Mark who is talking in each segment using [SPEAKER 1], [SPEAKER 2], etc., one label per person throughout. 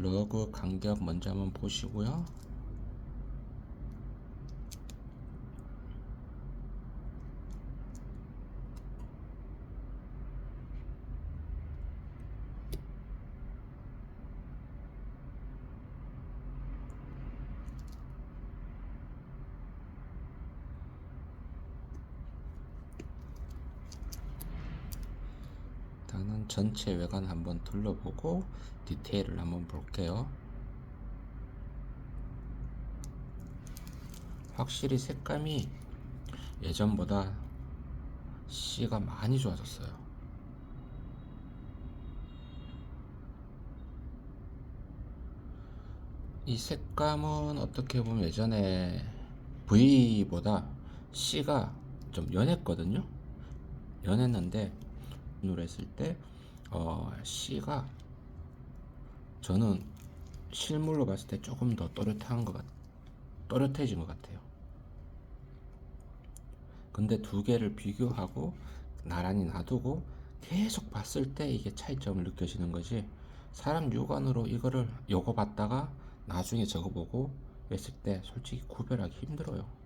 [SPEAKER 1] 러그 간격 먼저 한번 보시고요. 전체 외관 한번 둘러보고 디테일을 한번 볼게요. 확실히 색감이 예전보다 C가 많이 좋아졌어요. 이 색감은 어떻게 보면 예전에 V보다 C가 좀 연했거든요. 연했는데 눈으로 했을 때 어, C가 저는 실물로 봤을 때 조금 더 또렷한 것 같, 또렷해진 것 같아요. 근데 두 개를 비교하고 나란히 놔두고 계속 봤을 때 이게 차이점을 느껴지는 거지. 사람 육안으로 이거를 요거 봤다가 나중에 저거 보고 했을 때 솔직히 구별하기 힘들어요.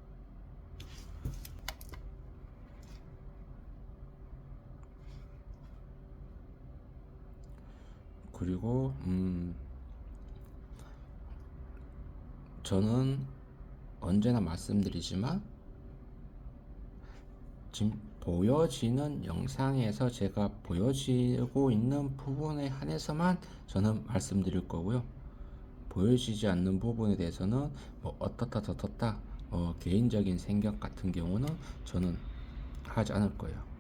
[SPEAKER 1] 그리고 음 저는 언제나 말씀드리지만 지금 보여지는 영상에서 제가 보여지고 있는 부분에 한해서만 저는 말씀드릴 거고요. 보여지지 않는 부분에 대해서는 뭐 어떻다 저떻다 뭐 개인적인 생각 같은 경우는 저는 하지 않을 거예요.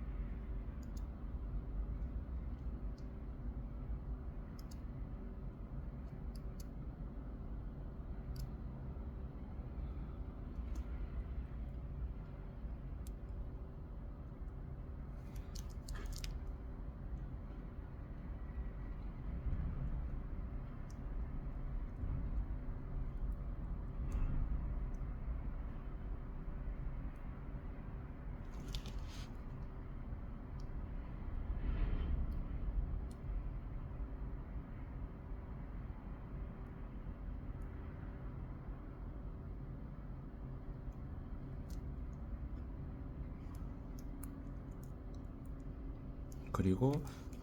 [SPEAKER 1] 그리고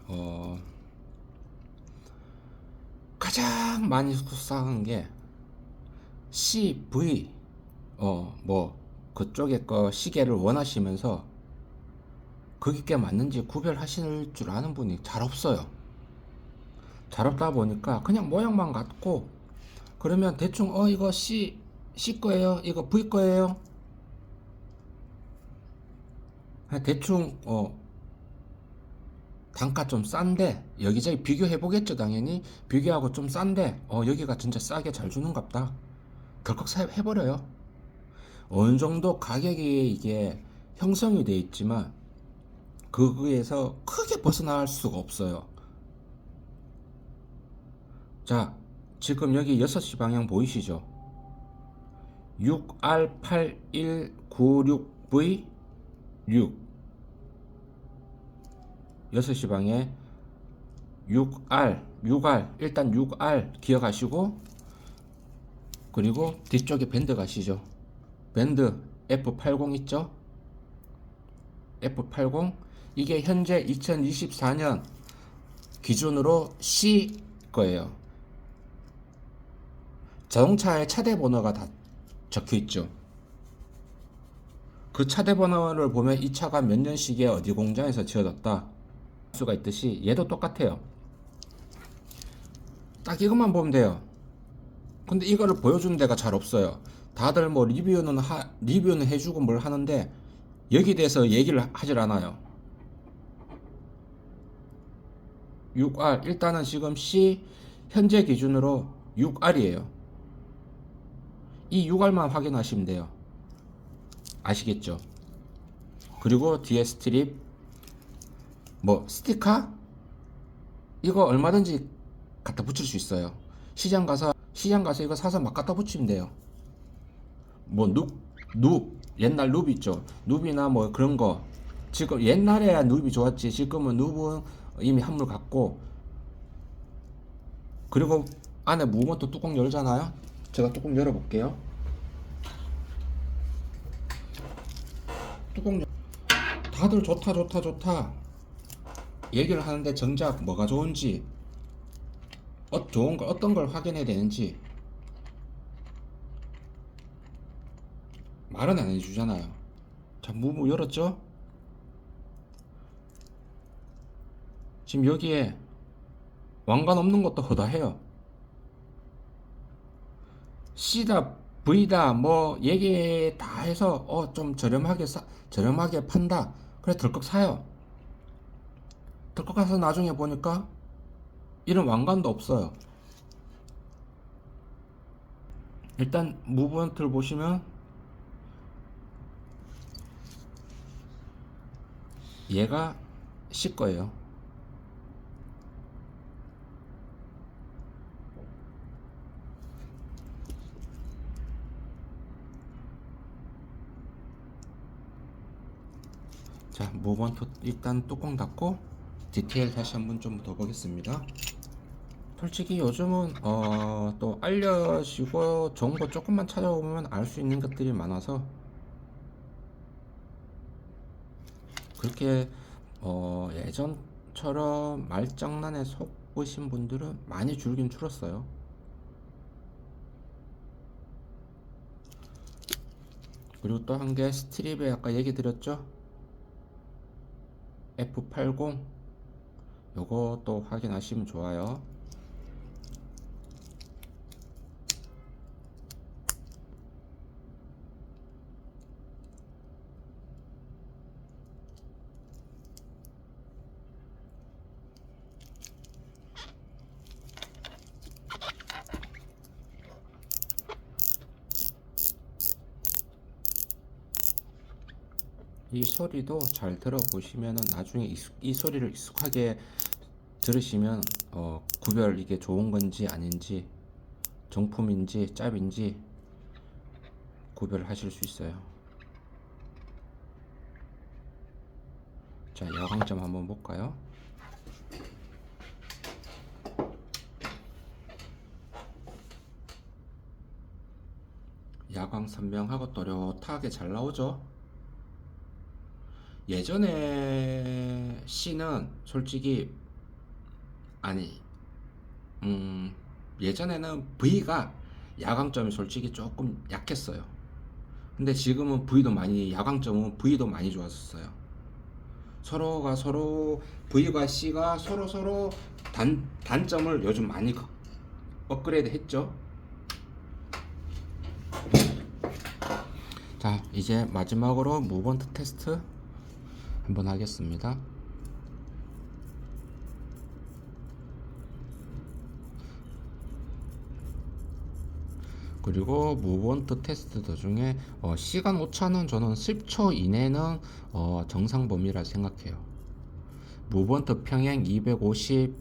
[SPEAKER 1] 어 가장 많이 속상한 게 CV 어 뭐 그쪽에 거 시계를 원하시면서 그게 맞는지 구별하실 줄 아는 분이 잘 없어요. 잘 없다 보니까 그냥 모양만 같고 그러면 대충 어 이거 C C 거예요. 이거 V 거예요. 대충 어 단가 좀 싼데 여기저기 비교해 보겠죠 당연히. 비교하고 좀 싼데 어 여기가 진짜 싸게 잘 주는갑다. 덜컥 사- 해버려요. 어느 정도 가격이 이게 형성이 돼 있지만 거기에서 크게 벗어날 수가 없어요. 자 지금 여기 6시 방향 보이시죠? 6R8196V 6 6시 방에 6R, 6R, 일단 6R 기억하시고, 그리고 뒤쪽에 밴드 가시죠. 밴드 F80 있죠? F80. 이게 현재 2024년 기준으로 C 거예요. 자동차의 차대 번호가 다 적혀 있죠. 그 차대 번호를 보면 이 차가 몇 년식에 어디 공장에서 지어졌다. 수가 있듯이 얘도 똑같아요. 딱 이것만 보면 돼요. 근데 이거를 보여주는 데가 잘 없어요. 다들 뭐 리뷰는 하, 리뷰는 해주고 뭘 하는데 여기 대해서 얘기를 하질 않아요. 6R 일단은 지금 C 현재 기준으로 6R이에요. 이 6R만 확인하시면 돼요. 아시겠죠? 그리고 뒤에 스트립 뭐 스티커 이거 얼마든지 갖다 붙일 수 있어요. 시장 가서 시장 가서 이거 사서 막 갖다 붙이면 돼요. 뭐눕눕 옛날 눕 있죠. 눕이나 뭐 그런 거 지금 옛날에야 눕이 좋았지. 지금은 눕은 이미 한물 갔고 그리고 안에 무브먼트 뚜껑 열잖아요. 제가 뚜껑 열어볼게요. 뚜껑 열... 다들 좋다 좋다 좋다 얘기를 하는데 정작 뭐가 좋은지 어, 좋은 걸 어떤 걸 확인해야 되는지 말은 안 해주잖아요. 자, 무브 열었죠? 지금 여기에 왕관 없는 것도 허다해요. C다, V다, 뭐 얘기 다 해서 어 좀 저렴하게 사, 저렴하게 판다. 그래 덜컥 사요. 덜컥 가서 나중에 보니까 이런 왕관도 없어요. 일단 무브먼트를 보시면 얘가 C 거예요. 자, 무브먼트 일단 뚜껑 닫고 디테일 다시 한번 좀 더 보겠습니다. 솔직히 요즘은 어, 또 알려지고 거 조금만 찾아보면 알 수 있는 것들이 많아서 그렇게 어, 예전처럼 말장난에 속으신 분들은 많이 줄긴 줄었어요. 그리고 또 한 개 스트립에 아까 얘기 드렸죠? F80 또 확인하시면 좋아요. 이 소리도 잘 들어보시면은 나중에 익숙- 이 소리를 익숙하게 들으시면 어, 구별 이게 좋은 건지 아닌지 정품인지 짭인지 구별하실 수 있어요. 자, 야광점 한번 볼까요? 야광 선명하고 또렷하게 잘 나오죠? 예전에 C는 솔직히 아니 음 예전에는 V가 야광점이 솔직히 조금 약했어요. 근데 지금은 V도 많이 야광점은 V도 많이 좋았었어요. 서로가 서로 V과 C가 서로 서로 단 단점을 요즘 많이 그- 업그레이드 했죠. 자, 이제 마지막으로 무번트 테스트 한번 하겠습니다. 그리고 무번트 테스트 도중에 어, 시간 오차는 저는 10초 이내는 어, 정상 범위라 생각해요. 무번트 평행 250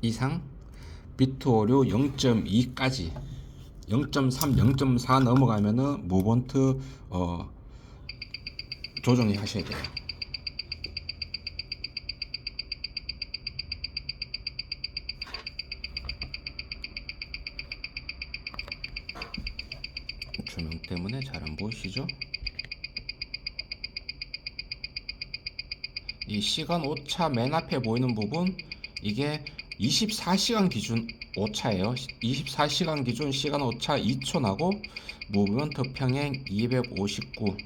[SPEAKER 1] 이상, 비트 오류 0.2까지 0.3, 0.4 넘어가면은 무번트 어, 조정이 하셔야 돼요. 조명 때문에 잘 안 보이시죠? 이 시간 오차 맨 앞에 보이는 부분 이게 24시간 기준 오차예요. 24시간 기준 시간 오차 2초 나고 무브먼트 평행 259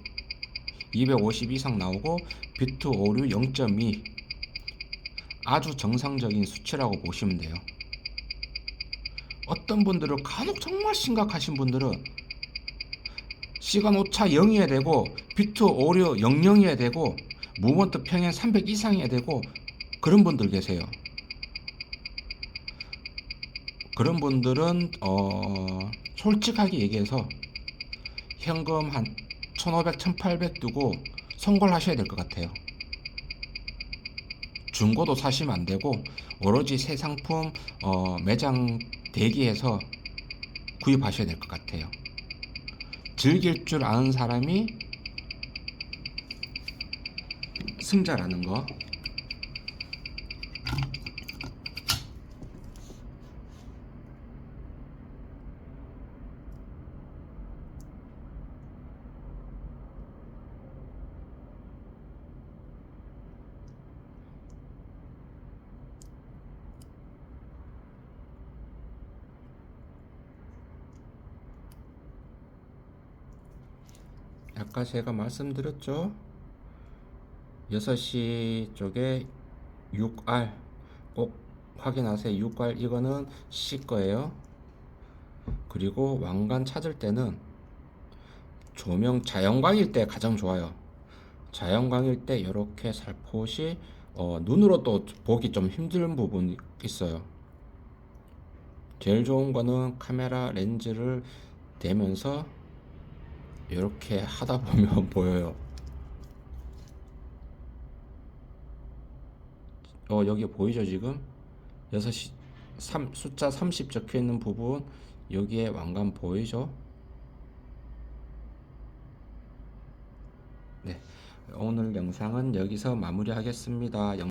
[SPEAKER 1] 250 이상 나오고 비트 오류 0.2 아주 정상적인 수치라고 보시면 돼요. 어떤 분들은 간혹 정말 심각하신 분들은 시간 오차 0이어야 되고 비트 오류 00이어야 되고 무브먼트 평행 300 이상이어야 되고 그런 분들 계세요. 그런 분들은 어 솔직하게 얘기해서 현금 한 1500, 1800 두고 선고를 하셔야 될 것 같아요. 중고도 사시면 안 되고 오로지 새 상품 어, 매장 대기해서 구입하셔야 될 것 같아요. 즐길 줄 아는 사람이 승자라는 거. 아까 제가 말씀드렸죠? 6시 쪽에 6R 꼭 확인하세요. 6R 이거는 C 거예요. 그리고 왕관 찾을 때는 조명 자연광일 때 가장 좋아요. 자연광일 때 이렇게 살포시 어, 눈으로 또 보기 좀 힘든 부분이 있어요. 제일 좋은 거는 카메라 렌즈를 대면서 이렇게 하다 보면 보여요. 어, 여기 보이죠, 지금? 6시 3, 숫자 30 적혀 있는 부분 여기에 왕관 보이죠? 네. 오늘 영상은 여기서 마무리하겠습니다. 영-